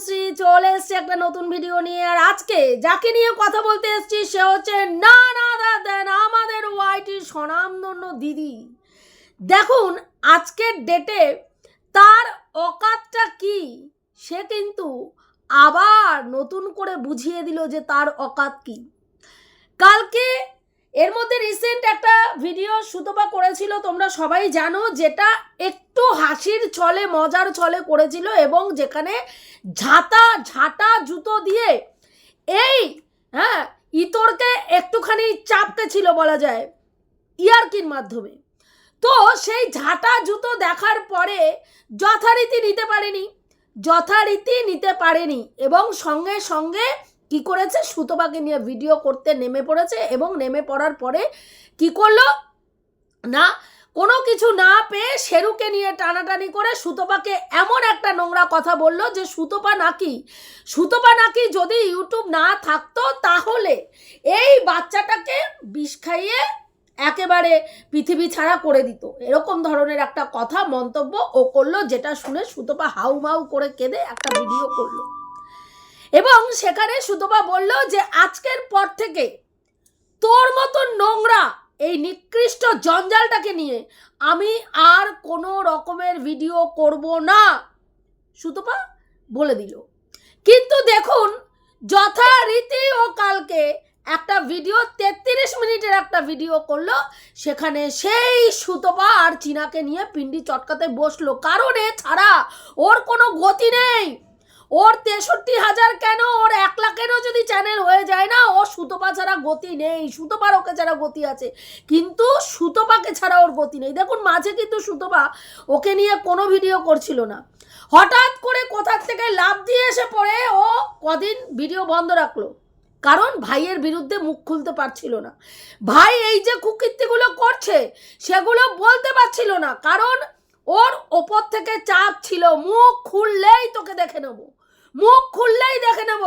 তনুশ্রী চলে এসছে একটা নতুন ভিডিও নিয়ে। আর আজকে যাকে নিয়ে কথা বলতে এসছি, সে হচ্ছে না না দেন আমাদের ওয়াইটি স্বনামধন্য দিদি। দেখুন, আজকের ডেটে তার অকাতটা কি, সে কিন্তু আবার নতুন করে বুঝিয়ে দিল যে তার অকাত কি। কালকে এর মধ্যে রিসেন্ট একটা ভিডিও সুতপা করেছিল, তোমরা সবাই জানো, যেটা একটু হাসির ছলে, মজার ছলে করেছিল এবং যেখানে ঝাঁটা ঝাঁটা জুতো দিয়ে এই হ্যাঁ ইতরকে একটুখানি চাপতে ছিল বলা যায়, ইয়ার্কির মাধ্যমে। তো সেই ঝাঁটা জুতো দেখার পরে যথারীতি নিতে পারেনি, যথারীতি নিতে পারেনি এবং সঙ্গে সঙ্গে কি করেছে? সুতপাকে নিয়ে ভিডিও করতে নেমে পড়েছে এবং নেমে পড়ার পরে কি করল? না, কোনো কিছু না পেয়ে শেরুকে নিয়ে টানাটানি করে সুতপাকে এমন একটা নোংরা কথা বলল যে সুতপা নাকি সুতপা নাকি যদি ইউটিউব না থাকতো তাহলে এই বাচ্চাটাকে বিষ খাইয়ে একেবারে পৃথিবী ছাড়া করে দিত। এরকম ধরনের একটা কথা মন্তব্য ও করল যেটা শুনে সুতপা হাউ মাউ করে কেঁদে একটা ভিডিও করল। এবং সেখানে সুতপা বলল যে আজকের পর থেকে তোর মতো নোংরা এই নিকৃষ্ট জঞ্জালটাকে নিয়ে আমি আর কোনো রকমের ভিডিও করব না, সুতপা বলে দিল। কিন্তু দেখুন, যথারীতি ও কালকে একটা ভিডিও, তেত্রিশ মিনিটের একটা ভিডিও করল, সেখানে সেই সুতপা আর চীনাকে নিয়ে পিন্ডি চটকাতে বসল। কারণ ছাড়া ওর কোনো গতি নেই। ওর তেষট্টি হাজার কেন? ওর এক লাখেরও যদি চ্যানেল হয়ে যায় না, ও সুতপা ছাড়া গতি নেই। সুতপার ওকে ছাড়া গতি আছে। কিন্তু সুতপাকে ছাড়া ওর গতি নেই। দেখুন, মাঝে কিন্তু সুতপা ওকে নিয়ে কোনো ভিডিও করছিল না। হঠাৎ করে কোথার থেকে লাভ দিয়ে এসে পড়ে, ও কদিন ভিডিও বন্ধ রাখল। কারণ ভাইয়ের বিরুদ্ধে মুখ খুলতে পারছিল না। ভাই এই যে কুকীর্তিগুলো করছে, সেগুলো বলতে পারছিল না। কারণ ওর ওপর থেকে চাপ ছিল। মুখ খুললেই তোকে দেখে নেব। মুখ খুললেই দেখে নেব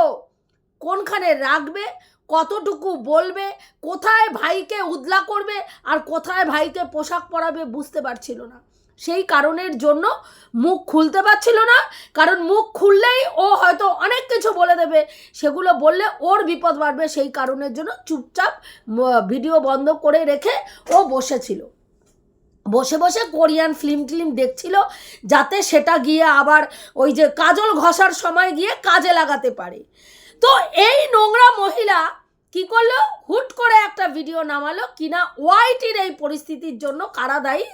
কোনখানে রাখবে কতটুকু বলবে, কোথায় ভাইকে উদলা করবে আর কোথায় ভাইকে পোশাক পরাবে বুঝতে পারছিল না। সেই কারণের জন্য মুখ খুলতে পারছিল না, কারণ মুখ খুললেই ও হয়তো অনেক কিছু বলে দেবে। সেগুলো বললে ওর বিপদ বাড়বে, সেই কারণের জন্য চুপচাপ ভিডিও বন্ধ করে রেখে ও বসেছিল। বসে বসে কোরিয়ান ফিল্ম টিল্ম দেখছিল যাতে সেটা গিয়ে আবার ওই যে কাজল ঘষার সময় গিয়ে কাজে লাগাতে পারে। তো এই নোংরা মহিলা কি করল? হুট করে একটা ভিডিও নামালো কিনা ওয়াইটির এই পরিস্থিতির জন্য কারা দায়ী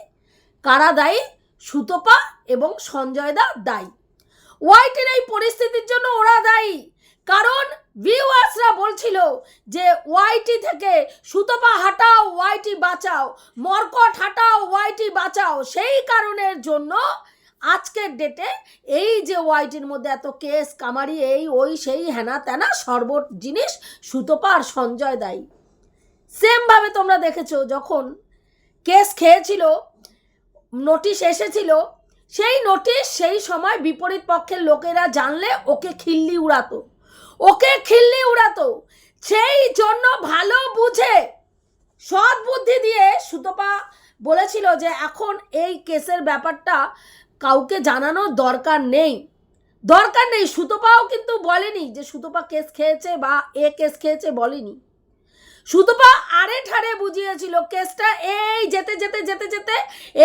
কারা দায়ী সুতপা এবং সঞ্জয় দা দায়ী। ওয়াইটির এই পরিস্থিতির জন্য ওরা দায়ী। কারণ ভিউয়ার্সরা বলছিল যে ওয়াইটি থেকে সুতপা হাটাও ওয়াইটি বাঁচাও, মর্কট হাটাও ওয়াইটি বাঁচাও, সেই কারণের জন্য আজকের ডেটে এই যে ওয়াইটির মধ্যে এত কেস কামারি, এই, ওই, সেই, হেনা তেনা সর্ব জিনিস সুতপা আর সঞ্জয় দায়ী। সেমভাবে তোমরা দেখেছ, যখন কেস খেয়েছিল নোটিশ এসেছিল, সেই নোটিশ সেই সময় বিপরীত পক্ষের লোকেরা জানলে ওকে খিল্লি উড়াতো। ওকে খিল্লি উড়াতো। সেই জন্য ভালো বুঝে, সৎ বুদ্ধি দিয়ে সুতপা বলেছিল যে এখন এই কেসের ব্যাপারটা কাউকে জানানোর দরকার নেই। দরকার নেই, সুতপাও কিন্তু বলেনি যে সুতপা কেস খেয়েছে বা এ কেস খেয়েছে বলেনি। সুতপা আরে ঠারে বুঝিয়েছিল, কেসটা এই যেতে যেতে যেতে যেতে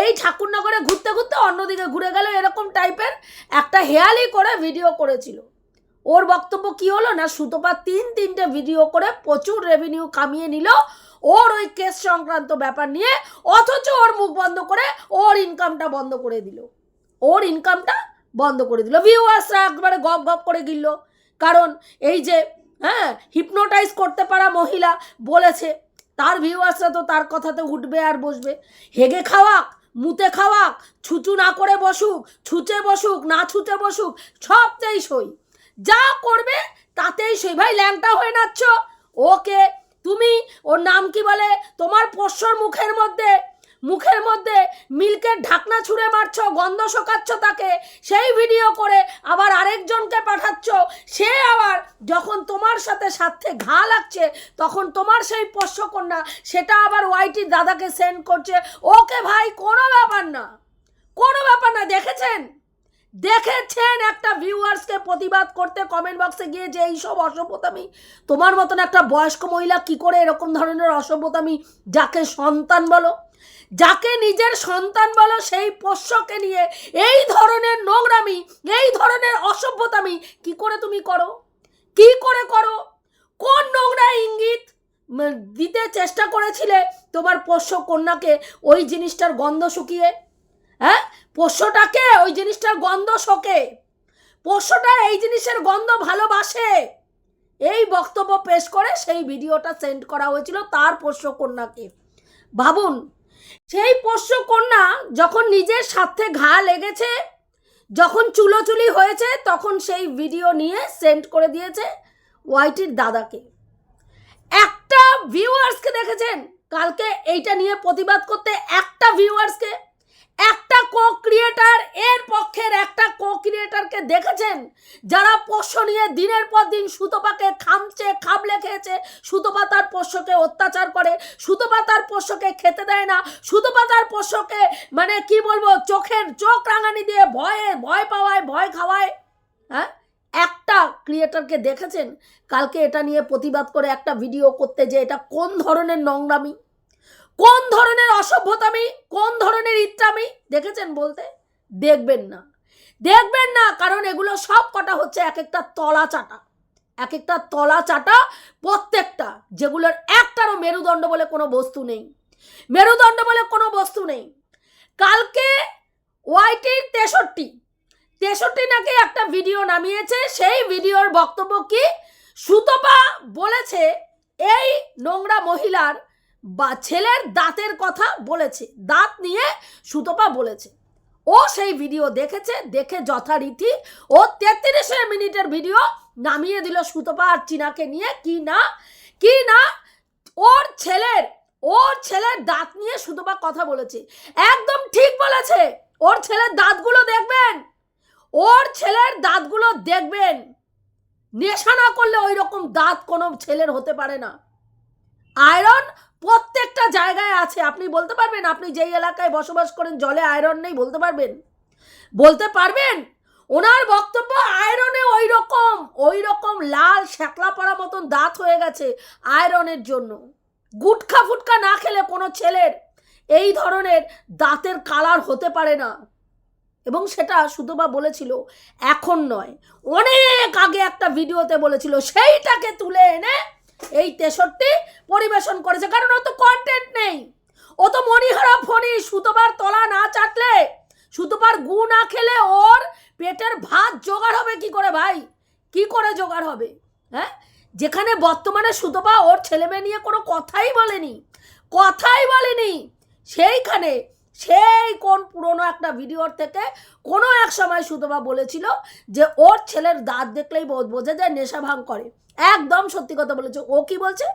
এই ঠাকুরনগরে ঘুরতে ঘুরতে অন্যদিকে ঘুরে গেল, এরকম টাইপের একটা হেয়ালি করে ভিডিও করেছিল। ওর বক্তব্য কি হলো না? সুতপা তিন তিনটে ভিডিও করে প্রচুর রেভিনিউ কামিয়ে নিল। ওর ওই কেস সংক্রান্ত ব্যাপার নিয়ে, অথচ ওর মুখ বন্ধ করে ওর ইনকামটা বন্ধ করে দিল। ওর ইনকামটা বন্ধ করে দিল। ভিউয়ার্সরা একবারে গপ গপ করে গিলল। কারণ এই যে হ্যাঁ হিপনোটাইজ করতে পারা মহিলা বলেছে, তার ভিউয়ার্সরা তো তার কথাতে উঠবে আর বসবে। হেগে খাওয়াক, মুতে খাওয়াক, ছুচু না করে বসুক, ছুচে বসুক, না ছুচে বসুক, সবটাই সই। যা করবে তাতেই সেই ভাই ল্যাংটা হয়ে নাচ্ছ। ওকে, তুমি, ওর নাম কি বলে? তোমার পোষ্যর মুখের মধ্যে মুখের মধ্যে মিল্কের ঢাকনা ছুঁড়ে মারছ, গন্ধ শোকাচ্ছ তাকে, সেই ভিডিও করে আবার আরেকজনকে পাঠাচ্ছ। সে আবার যখন তোমার সাথে সাথে ঘা লাগছে, তখন তোমার সেই পোষ্যকন্যা সেটা আবার ওয়াইটির দাদাকে সেন্ড করছে। ওকে ভাই, কোনো ব্যাপার না, কোনো ব্যাপার না, দেখেছেন? দেখেছেন একটা ভিউয়ার্সকে প্রতিবাদ করতে কমেন্ট বক্সে গিয়ে যে এইসব অসভ্যতামি? তোমার মতন একটা বয়স্ক মহিলা কি করে এরকম ধরনের অসভ্যতামি? যাকে সন্তান বলো, যাকে নিজের সন্তান বলো, সেই পোষ্যকে নিয়ে এই ধরনের নোংরামি, এই ধরনের অসভ্যতামি কি করে তুমি করো? কি করে করো? কোন নোংরা ইঙ্গিত দিতে চেষ্টা করেছিলে তোমার পোষ্য কন্যাকে ওই জিনিসটার গন্ধ শুকিয়ে? হ্যাঁ? পোষ্যটাকে ওই জিনিসটার গন্ধ শোকে। পোষ্যটা এই জিনিসের গন্ধ ভালোবাসে। এই বক্তব্য পেশ করে সেই ভিডিওটা সেন্ড করা হয়েছিল তার পোষ্য কন্যাকে ভাবুন, সেই পোষ্য কন্যা যখন নিজের স্বার্থে ঘা লেগেছে, যখন চুলোচুলি হয়েছে, তখন সেই ভিডিও নিয়ে সেন্ড করে দিয়েছে ওয়াইটির দাদাকে। একটা ভিউয়ার্সকে দেখেছেন? কালকে এইটা নিয়ে প্রতিবাদ করতে একটা ভিউয়ার্সকে একটা কো ক্রিয়েটার এর পক্ষের একটা কো ক্রিয়েটারকে দেখেছেন? যারা পোষ্য নিয়ে দিনের পর দিন সুতোপাকে খামচে, খাবলে খেয়েছে, সুতোপা তার পোষ্যকে অত্যাচার করে, সুতোপা তার পোষ্যকে খেতে দেয় না, সুতোপা তার পোষ্যকে মানে কি বলব, চোখের চোখ রাঙানি দিয়ে ভয়ে, ভয় পাওয়ায়, ভয় খাওয়ায় হ্যাঁ? একটা ক্রিয়েটারকে দেখেছেন? কালকে এটা নিয়ে প্রতিবাদ করে একটা ভিডিও করতে যে এটা কোন ধরনের নোংরামি? কোন ধরনের অসভ্যতামি কোন ধরনের ইত্রামি দেখেছেন বলতে? দেখবেন না। দেখবেন না, কারণ এগুলো সব কটা হচ্ছে এক একটা তলা চাটা। এক একটা তলা চাটা প্রত্যেকটা, যেগুলোর একটারও মেরুদণ্ড বলে কোনো বস্তু নেই। মেরুদণ্ড বলে কোনো বস্তু নেই। কালকে ওয়াইটির তেষট্টি তেষট্টি নাকি একটা ভিডিও নামিয়েছে, সেই ভিডিওর বক্তব্য কি সুতপা বলেছে, এই নোংরা মহিলার বা ছেলের দাঁতের কথা বলেছে, দাঁত নিয়ে সুতপা বলেছে। ও সেই ভিডিও দেখেছে, দেখে যথারীতি ও তেত্রিশ মিনিটের ভিডিও নামিয়ে দিল সুতপা আর চিনাকে নিয়ে। কি না কি না, ওর ছেলের ওর ছেলের দাঁত নিয়ে সুতপা কথা বলেছে। একদম ঠিক বলেছে, ওর ছেলের দাঁতগুলো দেখবেন, ওর ছেলের দাঁতগুলো দেখবেন। নেশা না করলে ওই রকম দাঁত কোনো ছেলের হতে পারে না। আয়রন প্রত্যেকটা জায়গায় আছে। আপনি বলতে পারবেন, আপনি যেই এলাকায় বসবাস করেন, জলে আয়রন নেই, বলতে পারবেন? বলতে পারবেন? ওনার বক্তব্য আয়রনে ওই রকম ওই রকম লাল শ্যাকলা পড়া মতন দাঁত হয়ে গেছে আয়রনের জন্য। গুটখা ফুটকা না খেলে কোনো ছেলের এই ধরনের দাঁতের কালার হতে পারে না। এবং সেটা সুতবা বলেছিল, এখন নয়। অনেক আগে একটা ভিডিওতে বলেছিল, সেইটাকে তুলে এনে এই তেষট্টি পরিবেশন করেছে, কারণ ও তো কন্টেন্ট নেই। ও তো মণিহারা ফণি সুতোবার তলা না চাটলে সুতোবার গু না খেলে ওর পেটের ভাত জোগাড় হবে কি করে ভাই? কি করে জোগাড় হবে? হ্যাঁ? যেখানে বর্তমানে সুতপা ওর ছেলে মেয়ে নিয়ে কোনো কথাই বলেনি কথাই বলেনি, সেইখানে, সেই কোন পুরনো একটা ভিডিওর থেকে কোনো এক সময় সুতপা বলেছিল যে ওর ছেলের দাঁত দেখলেই বোঝা যায় নেশা ভাঙ করে। একদম সত্যি কথা বলেছে। ও কি বলছে?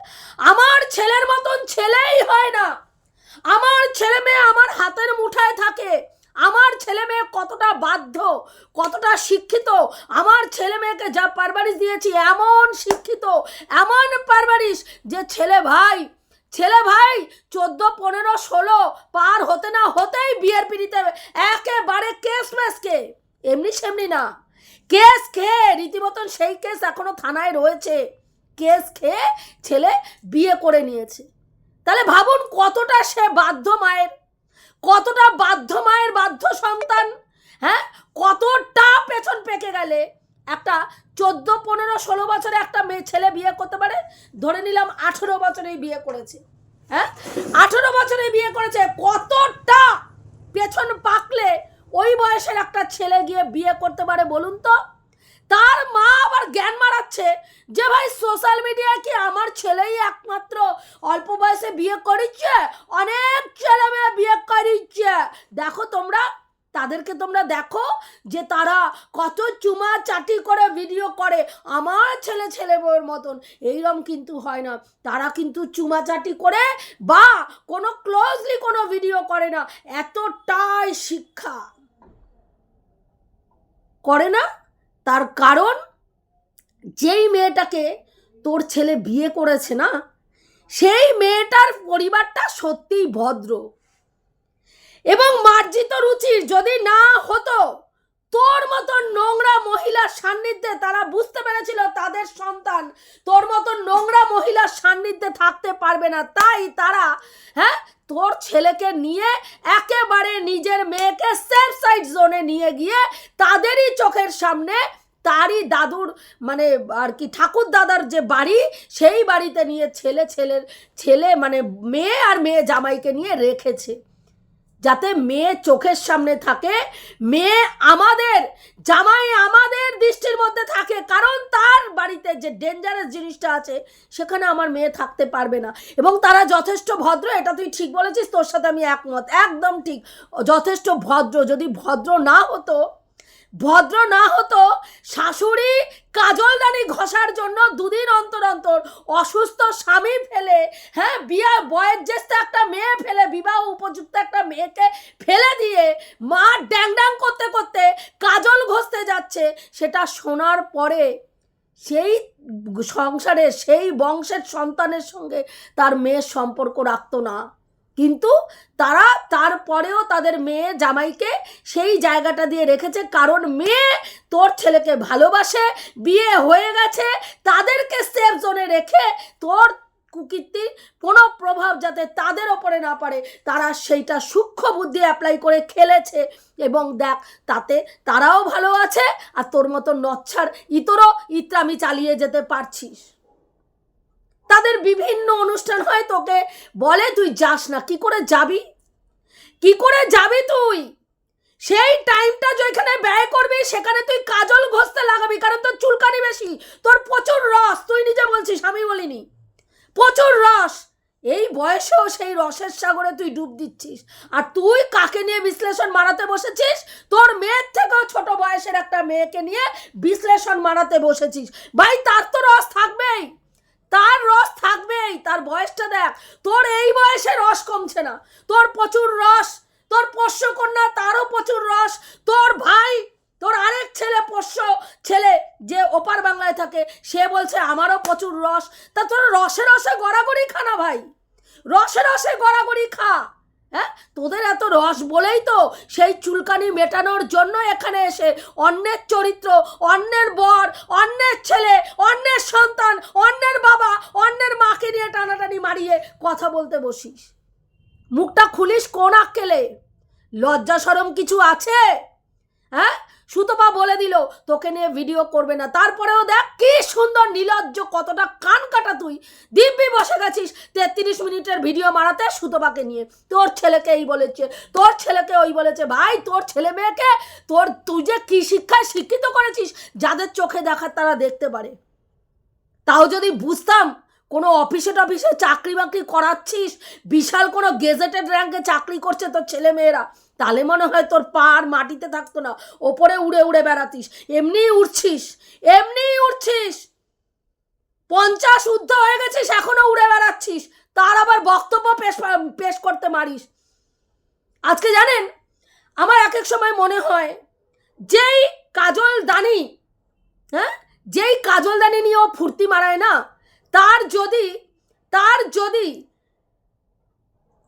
আমার ছেলের মতন ছেলেই হয় না। আমার ছেলে মেয়ে আমার হাতের মুঠায় থাকে। আমার ছেলে মেয়ে কতটা বাধ্য, কতটা শিক্ষিত, আমার ছেলে মেয়েকে যা পারবারিশ দিয়েছি এমন শিক্ষিত, এমন পারবারিশ যে ছেলে ভাই ছেলে ভাই চোদ্দ, পনেরো, ষোলো পার হতে না হতেই বিয়ের পিড়িতে একেবারে কেস মেসকে। এমনি সেমনি না। কেস খেয়ে রীতিমতন সেই কেস এখনও থানায় রয়েছে। কেস খেয়ে ছেলে বিয়ে করে নিয়েছে। তাহলে ভাবুন কতটা সে বাধ্য মায়ের, কতটা বাধ্য মায়ের বাধ্য সন্তান হ্যাঁ? কতটা পেছন পেকে গেলে একটা চোদ্দ, পনেরো, ষোলো বছরে একটা মেয়ে ছেলে বিয়ে করতে পারে? ধরে নিলাম আঠেরো বছরেই বিয়ে করেছে হ্যাঁ? আঠেরো বছরে বিয়ে করেছে। কতটা পেছন পাকলে ওই বয়সের একটা ছেলে গিয়ে বিয়ে করতে পারে, বলুন তো? তার মা আবার জ্ঞান মারাচ্ছে যে ভাই সোশ্যাল মিডিয়ায় কি আমার ছেলেই একমাত্র অল্প বয়সে বিয়ে করিচ্ছে? অনেক ছেলে মেয়ে বিয়ে করিচ্ছে। দেখো তোমরা, তাদেরকে তোমরা দেখো যে তারা কত চুমা চাটি করে ভিডিও করে। আমার ছেলে ছেলে বউয়ের মতন এইরকম কিন্তু হয় না। তারা কিন্তু চুমা চাটি করে বা কোনো ক্লোজলি কোনো ভিডিও করে না। এতটাই শিক্ষা। করে না। তার কারণ, যেই মেয়েটাকে তোর ছেলে বিয়ে করেছে না, সেই মেয়েটার পরিবারটা সত্যিই ভদ্র। এবং মার্জিত রুচির যদি না হতো তোর মতো নোংরা মহিলার সান্নিধ্যে তারা বুঝতে পেরেছিল তাদের সন্তান। তোর মতো নোংরা মহিলার সান্নিধ্যে থাকতে পারবে না। তাই তারা হ্যাঁ তোর ছেলেকে নিয়ে একেবারে নিজের মেয়েকে সেফ সাইড জোনে নিয়ে গিয়ে তাদেরই চোখের সামনে তারই দাদুর মানে আর কি ঠাকুর দাদার যে বাড়ি, সেই বাড়িতে নিয়ে ছেলে, ছেলের, ছেলে মানে মেয়ে আর মেয়ে জামাইকে নিয়ে রেখেছে। যাতে মেয়ে চোখের সামনে থাকে, মেয়ে আমাদের, জামাই আমাদের দৃষ্টির মধ্যে থাকে। কারণ তার বাড়িতে যে ডেঞ্জারাস জিনিসটা আছে, সেখানে আমার মেয়ে থাকতে পারবে না। এবং তারা যথেষ্ট ভদ্র, এটা তুই ঠিক বলেছিস, তোর সাথে আমি একমত। একদম ঠিক। যথেষ্ট ভদ্র, যদি ভদ্র না হতো ভদ্র না হতো, শাশুড়ি কাজলদানি ঘষার জন্য দুদিন অন্তর অন্তর অসুস্থ স্বামী ফেলে হ্যাঁ বিয়া বয়ের জ্যেষ্ঠ একটা মেয়ে ফেলে, বিবাহ উপযুক্ত একটা মেয়েকে ফেলে দিয়ে মা ড্যাং ড্যাং করতে করতে কাজল ঘষতে যাচ্ছে, সেটা শোনার পরে সেই সংসারে সেই বংশের সন্তানের সঙ্গে তার মেয়ের সম্পর্ক রাখতো না। কিন্তু তারা তারপরেও তাদের মেয়ে জামাইকে সেই জায়গাটা দিয়ে রেখেছে। কারণ মেয়ে তোর ছেলেকে ভালোবাসে, বিয়ে হয়ে গেছে, তাদেরকে সেফ জোনে রেখে তোর কুকীর্তির কোনো প্রভাব যাতে তাদের ওপরে না পারে তারা সেইটা সূক্ষ্ম বুদ্ধি অ্যাপ্লাই করে খেলেছে। এবং দেখ, তাতে তারাও ভালো আছে, আর তোর মতো নচ্ছার ইতরও ইত্রামি চালিয়ে যেতে পারছিস। তাদের বিভিন্ন অনুষ্ঠান হয় তোকে। বলে, তুই যাস না, কি করে যাবি? কি করে যাবি তুই? সেই টাইমটা যেখানে ব্যয় করবি, সেখানে তুই কাজল ঘষতে লাগাবি, কারণ তোর চুলকানি বেশি, তোর প্রচুর রস। তুই নিজে বলছিস, আমি বলিনি। প্রচুর রস। এই বয়সেও সেই রসের সাগরে তুই ডুব দিচ্ছিস। আর তুই কাকে নিয়ে বিশ্লেষণ মারাতে বসেছিস? তোর মেয়ের থেকেও ছোট বয়সের একটা মেয়েকে নিয়ে বিশ্লেষণ মারাতে বসেছিস। ভাই, তার তো রস থাকবেই। তার রস থাকবেই, তার বয়সটা দেখ। তোর এই বয়সে রস কমছে না। তোর প্রচুর রস, তোর পোষ্য কন্যা তারও প্রচুর রস। তোর ভাই, তোর আরেক ছেলে, পোষ্য ছেলে যে ওপার বাংলায় থাকে, সে বলছে আমারও প্রচুর রস। তা তোর রসে রসে গড়াগড়ি খা না ভাই। রসে রসে গড়াগড়ি খা। হ্যাঁ? তোদের এত রস বলেই তো সেই চুলকানি মেটানোর জন্য এখানে এসে অন্যের চরিত্র, অন্যের বর, অন্যের ছেলে, অন্যের সন্তান, অন্যের বাবা, অন্যের মাকে নিয়ে টানাটানি মারিয়ে কথা বলতে বসিস। মুখটা খুলিস কোন আক্কেলে? লজ্জা সরম কিছু আছে? হ্যাঁ? সুতপা বলে দিল, তোকে নিয়ে ভিডিও করবে না। তারপরেও দেখ, কি সুন্দর নিলজ্জ, কতটা কান কাটা তুই। দিব্যি বসে গেছিস তেত্রিশ মিনিটের ভিডিও মারাতে সুতপাকে নিয়ে। তোর ছেলেকে এই বলেছে, তোর ছেলেকে ওই বলেছে, ভাই, তোর ছেলে মেয়েকে তোর, তুই যে কী শিক্ষায় শিক্ষিত করেছিস, যাদের চোখে দেখার তারা দেখতে পারে। তাও যদি বুঝতাম, কোনো অফিসে টফিসে চাকরি বাকরি করাচ্ছিস, বিশাল কোনো গেজেটেড র্যাঙ্কে চাকরি করছে তোর ছেলে মেয়েরা। তাহলে মনে হয় তোর পা আর মাটিতে থাকতো না। ওপরে উড়ে উড়ে বেড়াতিস। এমনি উড়ছিস। এমনিই উড়ছিস। পঞ্চাশ ঊর্ধ্ব হয়ে গেছিস, এখনও উড়ে বেড়াচ্ছিস। তার আবার বক্তব্য পেশ পেশ করতে মারিস। আজকে জানেন, আমার এক এক সময় মনে হয়, যেই কাজল দানি হ্যাঁ? যেই কাজল দানি নিয়ে ও ফুর্তি মারায় না, তার যদি তার যদি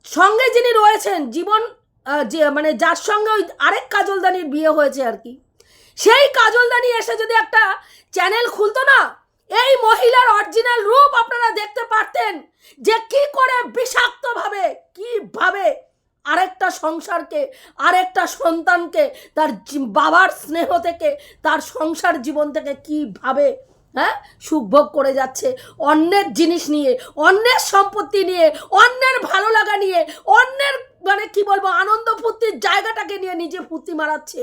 সঙ্গে যিনি রয়েছেন, জীবন যে মানে যার সঙ্গে ওই আরেক কাজলদানির বিয়ে হয়েছে আর কি। সেই কাজলদানি এসে যদি একটা চ্যানেল খুলতো না, এই মহিলার অরিজিনাল রূপ আপনারা দেখতে পারতেন যে কি করে বিষাক্তভাবে, কীভাবে আরেকটা সংসারকে, আরেকটা সন্তানকে, তার বাবার স্নেহ থেকে, তার সংসার জীবন থেকে কীভাবে হ্যাঁ সুখভোগ করে যাচ্ছে, অন্যের জিনিস নিয়ে, অন্যের সম্পত্তি নিয়ে, অন্যের ভালো লাগা নিয়ে, অন্যের মানে কি বলব আনন্দ ফুর্তির জায়গাটাকে নিয়ে নিজে ফুর্তি মারাচ্ছে।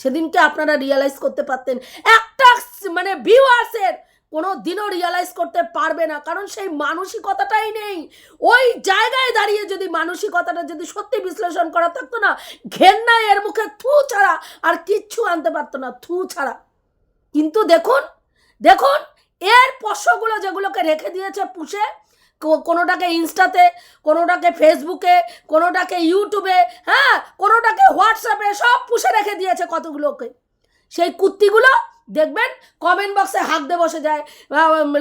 সেদিনকে আপনারা রিয়ালাইজ করতে পারতেন। একটা মানে ভিউয়ার্সের কোনো দিনও রিয়ালাইজ করতে পারবে না, কারণ সেই মানসিকতাটাই নেই। ওই জায়গায় দাঁড়িয়ে যদি মানসিকতাটা যদি সত্যি বিশ্লেষণ করা থাকতো না ঘেন্নায় এর মুখে থু ছাড়া আর কিচ্ছু আনতে পারতো না, থু ছাড়া। কিন্তু দেখুন দেখুন, এর পশগুলো যেগুলোকে রেখে দিয়েছে পুষে কোনোটাকে ইনস্টাতে, কোনোটাকে ফেসবুকে, কোনোটাকে ইউটিউবে হ্যাঁ কোনোটাকে হোয়াটসঅ্যাপে সব পুষে রেখে দিয়েছে কতগুলোকে। সেই কুত্তিগুলো, দেখবেন কমেন্ট বক্সে হাঁক দিয়ে বসে যায়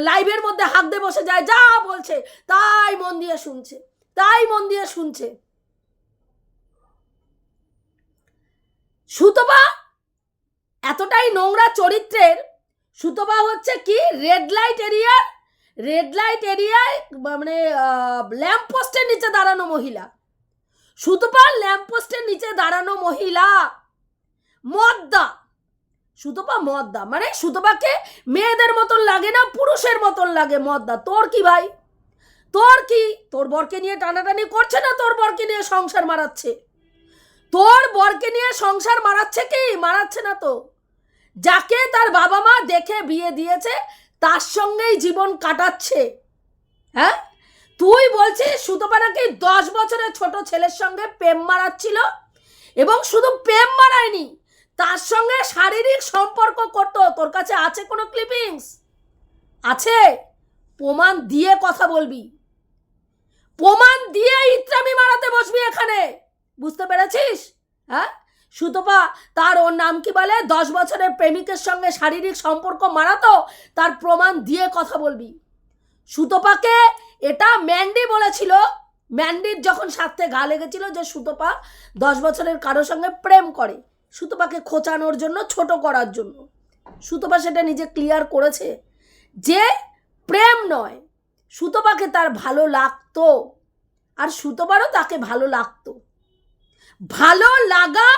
লাইভের মধ্যে হাঁক দিয়ে বসে যায়, যা বলছে, তাই মন দিয়ে শুনছে, তাই মন দিয়ে শুনছে। সুতপা, এতটাই নোংরা চরিত্রের, সুতপা হচ্ছে কি? রেড লাইট এরিয়ার রেড লাইট এরিয়ায় মানে ল্যাম্প পোস্টের নিচে দাঁড়ানো মহিলা। সুতপা ল্যাম্প পোস্টের নিচে দাঁড়ানো মহিলা। মদ্দা। সুতপা মদ্দা। মানে সুতপাকে মেয়েদের মতন লাগে না, পুরুষের মতন লাগে মদ্দা। তোর কি ভাই? তোর কি? তোর বরকে নিয়ে টানাটানি করছে না? তোর বরকে নিয়ে সংসার মারাচ্ছে? তোর বরকে নিয়ে সংসার মারাচ্ছে কি? মারাচ্ছে না তো। যাকে তার বাবা মা দেখে বিয়ে দিয়েছে তার সঙ্গেই জীবন কাটাচ্ছে। হ্যাঁ? তুই বলছিস সুতপা নাকি দশ বছরের ছোট ছেলের সঙ্গে প্রেম মারাচ্ছিল? এবং শুধু প্রেম মারায়নি, তার সঙ্গে শারীরিক সম্পর্ক করতো। তোর কাছে আছে কোনো ক্লিপিংস আছে। প্রমাণ দিয়ে কথা বলবি। প্রমাণ দিয়ে ইত্রামি মারাতে বসবি এখানে। বুঝতে পেরেছিস? হ্যাঁ? সুতপা, তার ওর নাম কি বলে? দশ বছরের প্রেমিকের সঙ্গে শারীরিক সম্পর্ক মারাতো? তার প্রমাণ দিয়ে কথা বলবি। সুতপাকে এটা ম্যান্ডি বলেছিল। ম্যান্ডির যখন স্বার্থে গা লেগেছিল যে সুতপা দশ বছরের কারোর সঙ্গে প্রেম করে, সুতপাকে খোঁচানোর জন্য, ছোট করার জন্য। সুতপা সেটা নিজে ক্লিয়ার করেছে যে প্রেম নয়, সুতপাকে তার ভালো লাগতো। আর সুতপারও তাকে ভালো লাগতো। ভালো লাগা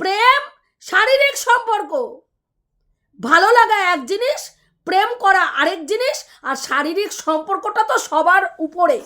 প্রেম, শারীরিক সম্পর্ক। ভালো লাগা এক জিনিস, প্রেম করা আরেক জিনিস, আর শারীরিক সম্পর্কটা তো সবার উপরে।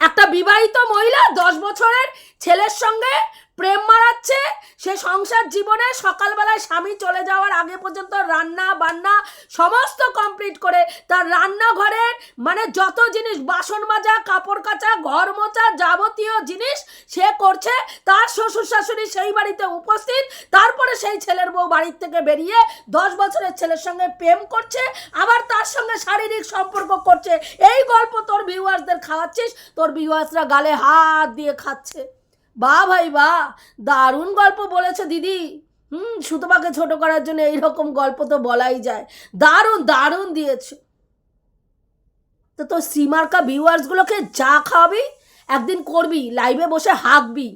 একটা বিবাহিত মহিলা দশ বছরের ছেলের সঙ্গে প্রেম মারাচ্ছে, সে সংসার জীবনে সকালবেলায় স্বামী চলে যাওয়ার আগে পর্যন্ত রান্না বান্না সমস্ত কমপ্লিট করে তার রান্নাঘরের মানে যত জিনিস, বাসন মাজা, কাপড় কাচা, ঘর মোচা যাবতীয় জিনিস সে করছে। তার শ্বশুর শাশুড়ি সেই বাড়িতে উপস্থিত, তারপরে সেই ছেলের বউ বাড়ির থেকে বেরিয়ে দশ বছরের ছেলের সঙ্গে প্রেম করছে, আবার তার সঙ্গে শারীরিক সম্পর্ক করছে। এই গল্প তোর ভিউয়ার্সদের খাওয়াচ্ছিস, তোর ভিউয়ার্সরা গালে হাত দিয়ে খাচ্ছে। বা ভাই, বা, দারুণ গল্প বলেছে দিদি। হুম, সুতপাকে ছোট করার জন্য এইরকম গল্প তো বলাই যায়। দারুণ দারুণ দিয়েছে। তো তোর সীমার্কা ভিউয়ার্সগুলোকে যা খাওয়াবি, একদিন করবি লাইভে বসে হাঁকবি।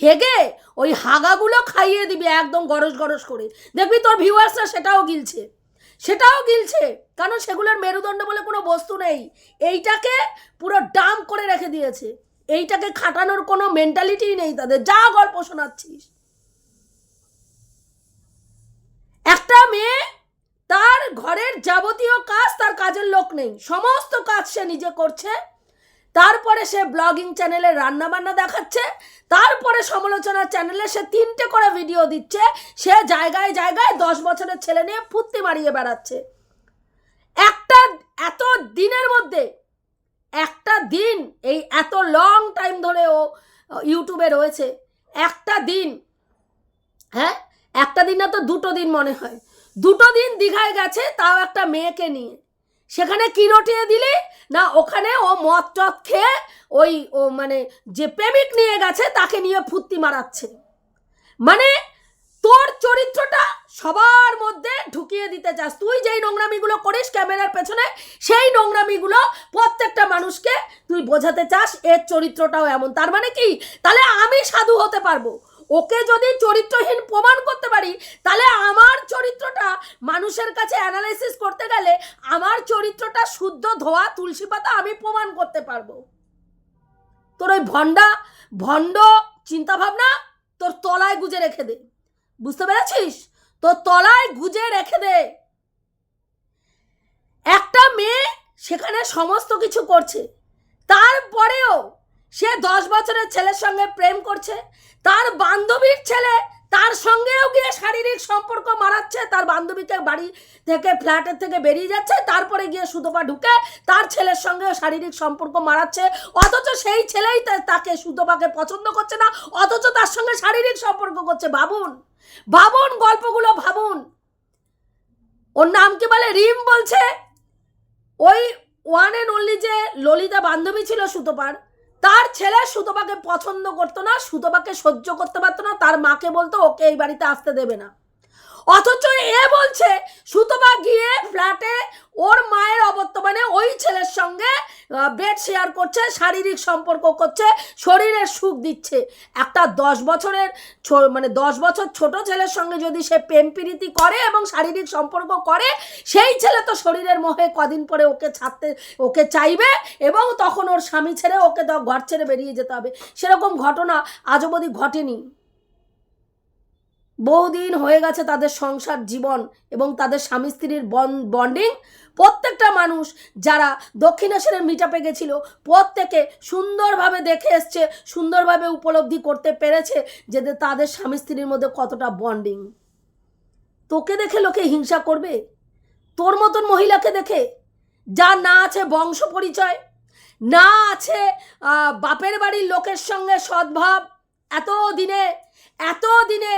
হেগে ওই হাগাগুলো খাইয়ে দিবি একদম গরস গরস করে। দেখবি তোর ভিউয়ার্সরা সেটাও গিলছে। সেটাও গিলছে, কারণ সেগুলোর মেরুদণ্ড বলে কোনো বস্তু নেই। এইটাকে পুরো ডাম করে রেখে দিয়েছে। এইটাকে খাটানোর কোনো মেন্টালিটি নেই তাদের। যা গল্প শোনাচ্ছিস। একটা মেয়ে তার ঘরের যাবতীয় কাজ তার কাজের লোক নেই। সমস্ত কাজ সে নিজে করছে। তারপরে সে ব্লগিং চ্যানেলে রান্না বান্না দেখাচ্ছে। তারপরে সমালোচনা চ্যানেলে সে তিনটে করে ভিডিও দিচ্ছে। সে জায়গায় জায়গায় দশ বছরের ছেলে নিয়ে ফুর্তি মারিয়ে বেড়াচ্ছে। একটা এত দিনের মধ্যে দিন, এই এত লং টাইম ধরে ও ইউটিউবে রয়েছে, একটা দিন হ্যাঁ? একটা দিন না তো দুটো দিন মনে হয়। দুটো দিন দীঘায় গেছে, তাও একটা মেয়েকে নিয়ে। সেখানে কি রটিয়ে দিলি? না, ওখানে ও মদ টদ খেয়ে ওই, ও মানে যে প্রেমিক নিয়ে গেছে, তাকে নিয়ে ফুর্তি মারাচ্ছে। মানে তোর চরিত্রটা সবার মধ্যে ঢুকিয়ে দিতে চাস। তুই যেই নোংরামিগুলো করিস ক্যামেরার পেছনে, সেই নোংরামিগুলো প্রত্যেকটা মানুষকে তুই বোঝাতে চাস এর চরিত্রটাও এমন। তার মানে কি? তাহলে আমি সাধু হতে পারব। ওকে যদি চরিত্রহীন প্রমাণ করতে পারি, তাহলে আমার চরিত্রটা মানুষের কাছে অ্যানালাইসিস করতে গেলে আমার চরিত্রটা শুদ্ধ ধোয়া, তুলসী পাতা আমি প্রমাণ করতে পারব। তোর ওই ভণ্ডা, ভণ্ড চিন্তাভাবনা তোর তলায় গুজে রেখে দে। বুঝতে পেরেছিস? তো তলায় গুজে রেখে দে। একটা মেয়ে সেখানে সমস্ত কিছু করছে। তারপরেও সে দশ বছরের ছেলের সঙ্গে প্রেম করছে। তার বান্ধবীর ছেলে তার সঙ্গেও গিয়ে শারীরিক সম্পর্ক মারাচ্ছে। তার বান্ধবীকে বাড়ি থেকে ফ্ল্যাটের থেকে বেরিয়ে যাচ্ছে। তারপরে গিয়ে সুতপা ঢুকে তার ছেলের সঙ্গেও শারীরিক সম্পর্ক মারাচ্ছে। অথচ সেই ছেলেই তাকে সুতপাকে পছন্দ করছে না। অথচ তার সঙ্গে শারীরিক সম্পর্ক করছে ভাবুন ভাবুন, গল্পগুলো ভাবুন। ওর নাম কি বলে? রিম বলছে। ওই ওয়ান অ্যান্ড অনলি যে ললিতা বান্ধবী ছিল সুতপার, তার ছেলে সুতপাকে পছন্দ করতো না, সুতপাকে সহ্য করতে পারতো না, তার মাকে বলতো, ওকে এই বাড়িতে আসতে দেবে না। অথচ এ বলছে, সুতপা গিয়ে ফ্ল্যাটে ওর মায়ের অবর্তমানে ওই ছেলের সঙ্গে বেড শেয়ার করছে, শারীরিক সম্পর্ক করছে শরীরের সুখ দিচ্ছে। একটা দশ বছরের মানে দশ বছর ছোট ছেলের সঙ্গে যদি সে প্রেম প্রীতি করে এবং শারীরিক সম্পর্ক করে, সেই ছেলে তো শরীরের মোহে কদিন পরে ওকে ছাড়তে, ওকে চাইবে এবং তখন ওর স্বামী ছেড়ে ওকে তো ঘর ছেড়ে বেরিয়ে যেতে হবে। সেরকম ঘটনা আজ অবধি ঘটেনি। বহুদিন হয়ে গেছে তাদের সংসার, জীবন এবং তাদের স্বামী স্ত্রীর বন্ডিং প্রত্যেকটা মানুষ যারা দক্ষিণেশ্বরের মিটাপে গেছিল, প্রত্যেকে সুন্দরভাবে দেখে এসছে, সুন্দরভাবে উপলব্ধি করতে পেরেছে যে তাদের স্বামী স্ত্রীর মধ্যে কতটা বন্ডিং তোকে দেখে লোকে হিংসা করবে? তোর মতন মহিলাকে দেখে? যা না আছে বংশ পরিচয় না আছে বাপের বাড়ির লোকের সঙ্গে সদ্ভাব এত দিনে এত দিনে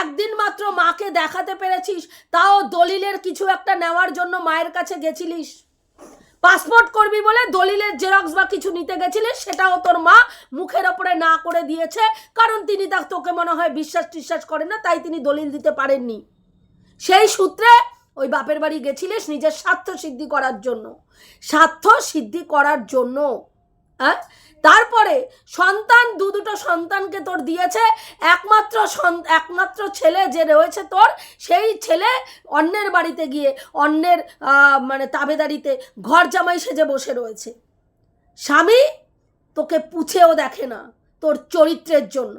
একদিন মাত্র মাকে দেখাতে পেরেছিস, তাও দলিলের কিছু একটা নেওয়ার জন্য মায়ের কাছে গেছিলিস? পাসপোর্ট করবি বলে দলিলের জেরক্স বা কিছু নিতে গেছিলিস, সেটাও তোর মা মুখের ওপরে না করে দিয়েছে, কারণ তিনি তা তোকে মনে হয় বিশ্বাস টিশ্বাস করেন না, তাই তিনি দলিল দিতে পারেননি। সেই সূত্রে ওই বাপের বাড়ি গেছিলিস নিজের স্বার্থ সিদ্ধি করার জন্য। স্বার্থ সিদ্ধি করার জন্য হ্যাঁ তারপরে সন্তান, দু দুটো সন্তানকে তোর দিয়েছে। একমাত্র একমাত্র ছেলে যে রয়েছে তোর, সেই ছেলে অন্যের বাড়িতে গিয়ে, অন্যের মানে তাবেদারিতে ঘর জামাই সেজে বসে রয়েছে। স্বামী তোকে পুছেও দেখে না তোর চরিত্রের জন্য।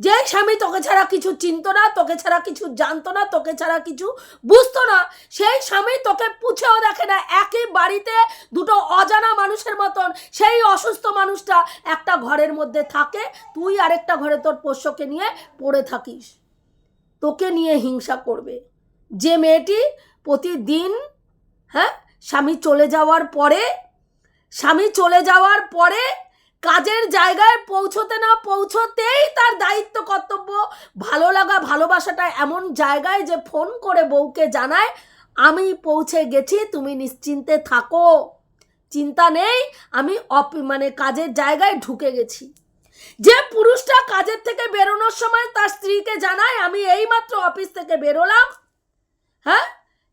যে স্বামী তোকে ছাড়া কিছু চিনত না, তোকে ছাড়া কিছু জানতো না, তোকে ছাড়া কিছু বুঝতো না, সেই স্বামী তোকে পুছেও দেখে না। একই বাড়িতে দুটো অজানা মানুষের মতন, সেই অসুস্থ মানুষটা একটা ঘরের মধ্যে থাকে, তুই আরেকটা ঘরে তোর পোষ্যকে নিয়ে পড়ে থাকিস। তোকে নিয়ে হিংসা করবে। যে মেয়েটি প্রতিদিন হ্যাঁ স্বামী চলে যাওয়ার পরে, স্বামী চলে যাওয়ার পরে কাজের জায়গায় পৌঁছতে না পৌঁছতেই তার দায়িত্ব, কর্তব্য, ভালো লাগা, ভালোবাসাটা এমন জায়গায় যে ফোন করে বউকে জানায়, আমি পৌঁছে গেছি, তুমি নিশ্চিন্তে থাকো। চিন্তা নেই, আমি অপ মানে কাজের জায়গায় ঢুকে গেছি। যে পুরুষটা কাজের থেকে বেরোনোর সময় তার স্ত্রীকে জানায়, আমি এইমাত্র অফিস থেকে বেরোলাম। হ্যাঁ?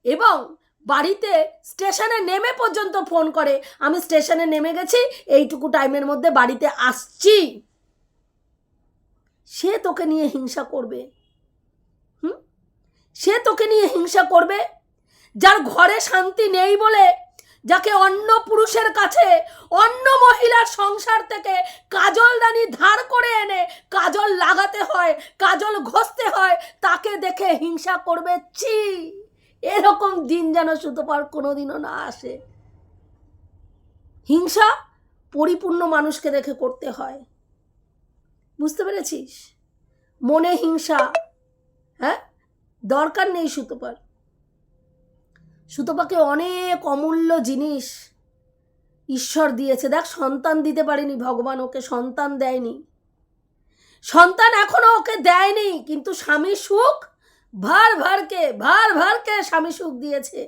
এবং বাড়িতে স্টেশনে নেমে পর্যন্ত ফোন করে। আমি স্টেশনে নেমে গেছি, এইটুকু টাইমের মধ্যে বাড়িতে আসছি। সে তোকে নিয়ে হিংসা করবে। হুম? সে তোকে নিয়ে হিংসা করবে? যার ঘরে শান্তি নেই বলে, যাকে অন্য পুরুষের কাছে, অন্য মহিলার সংসার থেকে কাজলদানি ধার করে এনে কাজল লাগাতে হয়, কাজল ঘষতে হয়, তাকে দেখে হিংসা করবে। ছি! এরকম দিন যেন সুতোপার কোনোদিনও না আসে। হিংসা পরিপূর্ণ মানুষকে দেখে করতে হয়। বুঝতে পেরেছিস? মনে হিংসা হ্যাঁ? দরকার নেই সুতোপার। সুতোপাকে অনেক অমূল্য জিনিস ঈশ্বর দিয়েছে। দেখ, সন্তান দিতে পারেনি ভগবান, ওকে সন্তান দেয়নি। সন্তান এখনও ওকে দেয়নি, কিন্তু স্বামী সুখ ভার ভারকে ভার ভারকে স্বামী সুখ দিয়েছে।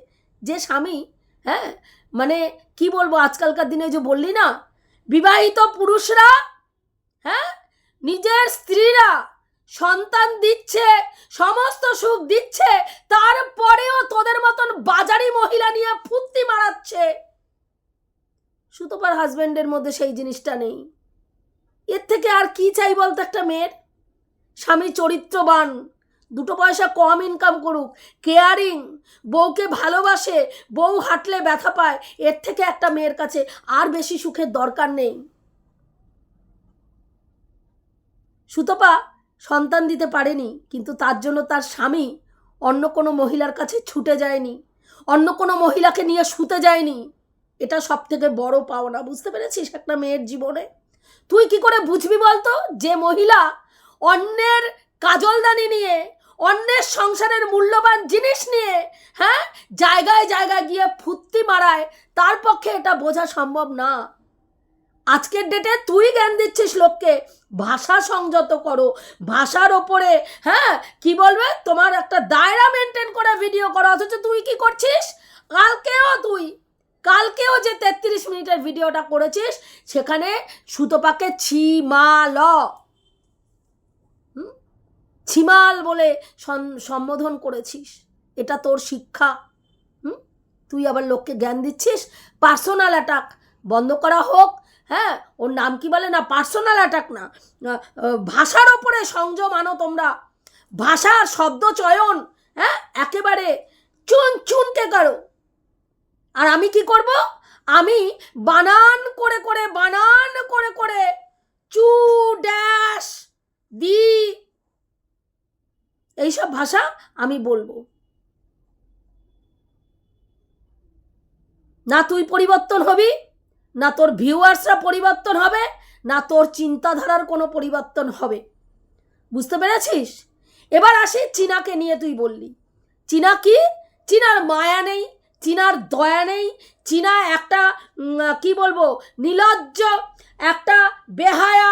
যে স্বামী হ্যাঁ মানে কি বলব, আজকালকার দিনে যে বললি না, বিবাহিত পুরুষরা হ্যাঁ নিজের স্ত্রীরা সন্তান দিচ্ছে, সমস্ত সুখ দিচ্ছে, তারপরেও তোদের মতন বাজারি মহিলা নিয়ে ফুর্তি মারাচ্ছে। সুতোপার হাজবেন্ডের মধ্যে সেই জিনিসটা নেই। এর থেকে আর কি চাই বলতো একটা মেয়ের? স্বামী চরিত্রবান দুটো পয়সা কম ইনকাম করুক কেয়ারিং বউকে ভালোবাসে, বউ হাঁটলে ব্যথা পায়, এর থেকে একটা মেয়ের কাছে আর বেশি সুখের দরকার নেই। সুতপা সন্তান দিতে পারেনি, কিন্তু তার জন্য তার স্বামী অন্য কোনো মহিলার কাছে ছুটে যায়নি, অন্য কোনো মহিলাকে নিয়ে শুতে যায়নি। এটা সব থেকে বড় পাওনা, বুঝতে পেরেছিস একটা মেয়ের জীবনে? তুই কি করে বুঝবি বলতো? যে মহিলা অন্যের কাজলদানি নিয়ে অন্যের সংসারের মূল্যবান জিনিস নিয়ে হ্যাঁ? জায়গায় জায়গায় গিয়ে ফুর্তি মারায়, তার পক্ষে এটা বোঝা সম্ভব না। আজকের ডেটে তুই জ্ঞান দিচ্ছিস লোককে, ভাষা সংযত করো, ভাষার ওপরে হ্যাঁ? কি বলবে? তোমার একটা দায়রা মেনটেন করে ভিডিও করো, অথচ তুই কি করছিস? কালকেও তুই, কালকেও যে তেত্রিশ মিনিটের ভিডিওটা করেছিস, সেখানে সুতোপাকে ছি, মা, ল? ছিমাল বলে সম্বোধন করেছিস। এটা তোর শিক্ষা। হুম? তুই আবার লোককে জ্ঞান দিচ্ছিস? Personal attack. বন্ধ করা হোক হ্যাঁ? ওর নাম কি বলে না? পার্সোনাল অ্যাটাক না। ভাষার ওপরে সংযম আনো তোমরা। ভাষার শব্দ চয়ন হ্যাঁ? একেবারে চুন চুনকে করো। আর আমি কি করব? আমি বানান করে করে, বানান করে করে, চু ড্যাশ দি এইসব ভাষা আমি বলব। না তুই পরিবর্তন হবি, না তোর ভিউয়ার্সরা পরিবর্তন হবে, না তোর চিন্তাধারার কোনো পরিবর্তন হবে। বুঝতে পেরেছিস? এবার আসি চীনাকে নিয়ে তুই বললি। চীনা কি? চীনার মায়া নেই, চীনার দয়া নেই, চীনা একটা কি বলব, নিলজ্জ, একটা বেহায়া,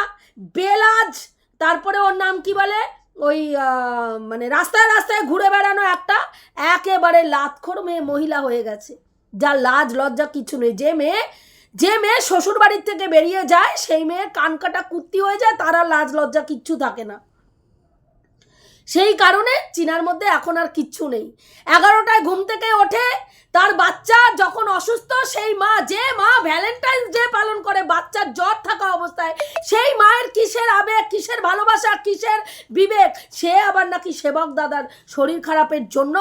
বেলাজ, তারপরে ওর নাম কি বলে? ওই মানে রাস্তায় রাস্তায় ঘুরে বেড়ানো একটা একেবারে লাতখোর মেয়ে মহিলা হয়ে গেছে। যা লাজ লজ্জা কিছু নেই। যে মেয়ে যে মেয়ে শ্বশুর বাড়ির থেকে বেরিয়ে যায়, সেই মেয়ে কান কাটা কুর্তি হয়ে যায়, তারা লাজ লজ্জা কিচ্ছু থাকে না। সেই কারণে চীনার মধ্যে এখন আর কিচ্ছু নেই। এগারোটায় ঘুম থেকে ওঠে, তার বাচ্চা যখন অসুস্থ, সেই মা যে মা ভ্যালেন্টাইন্স ডে পালন করে, বাচ্চার জ্বর থাকা অবস্থায়, সেই মায়ের কিসের আবেগ, কিসের ভালোবাসা, কিসের বিবেক? সে আবার নাকি সেবক দাদার শরীর খারাপের জন্য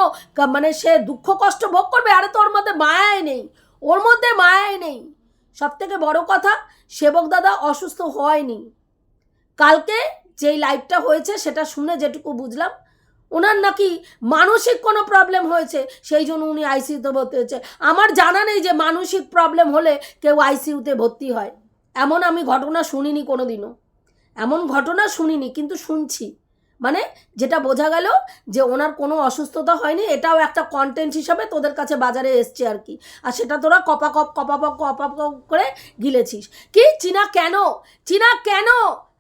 মানে সে দুঃখ কষ্ট ভোগ করবে, আরে তো ওর মধ্যে মায়াই নেই। ওর মধ্যে মায়াই নেই। সব থেকে বড় কথা, সেবক দাদা অসুস্থ হয়নি। কালকে যেই লাইভটা হয়েছে সেটা শুনে যেটুকু বুঝলাম, ওনার নাকি মানসিক কোনো প্রবলেম হয়েছে, সেই জন্য উনি আইসিইউতে ভর্তি হয়েছে। আমার জানা নেই যে মানসিক প্রবলেম হলে কেউ আইসিইউতে ভর্তি হয়। এমন আমি ঘটনা শুনিনি কোনো দিনও এমন ঘটনা শুনিনি, কিন্তু শুনছি। মানে যেটা বোঝা গেল যে ওনার কোনো অসুস্থতা হয়নি, এটাও একটা কন্টেন্ট হিসাবে তোদের কাছে বাজারে এসছে আর কি। আর সেটা তোরা কপাকপ কপাপক কপাপক করে গিলেছিস। কি? চীনা কেন? চীনা কেন?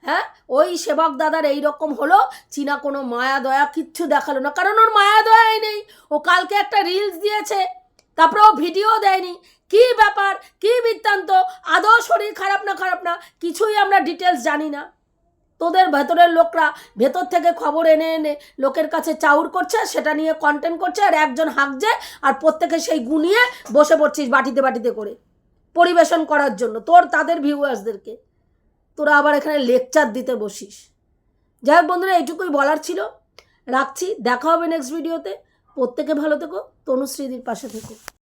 হ্যাঁ? ওই সেবক দাদার এই রকম হলো, চীনা কোনো মায়া দয়া কিচ্ছু দেখাল না। কারণ ওর মায়া দয়াই নেই। ও কালকে একটা রিলস দিয়েছে, তারপরে ও ভিডিও দেয়নি। কি ব্যাপার? কি বৃত্তান্ত? আদৌ শরীর খারাপ না খারাপ না? কিছুই আমরা ডিটেলস জানি না। তোদের ভেতরের লোকরা ভেতর থেকে খবর এনে এনে লোকের কাছে চাউর করছে, সেটা নিয়ে কন্টেন্ট করছে, আর একজন হাঁকছে, আর প্রত্যেকে সেই গুনিয়ে বসে পড়ছিস বাটিতে বাটিতে করে। পরিবেশন করার জন্য, তোর, তাদের ভিউয়ার্সদেরকে তোরা আবার এখানে লেকচার দিতে বসিস। যাই হোক বন্ধুরা, এইটুকুই বলার ছিল। রাখছি, দেখা হবে নেক্সট ভিডিওতে প্রত্যেকে ভালো থেকো, তনুশ্রীদির পাশে থেকো।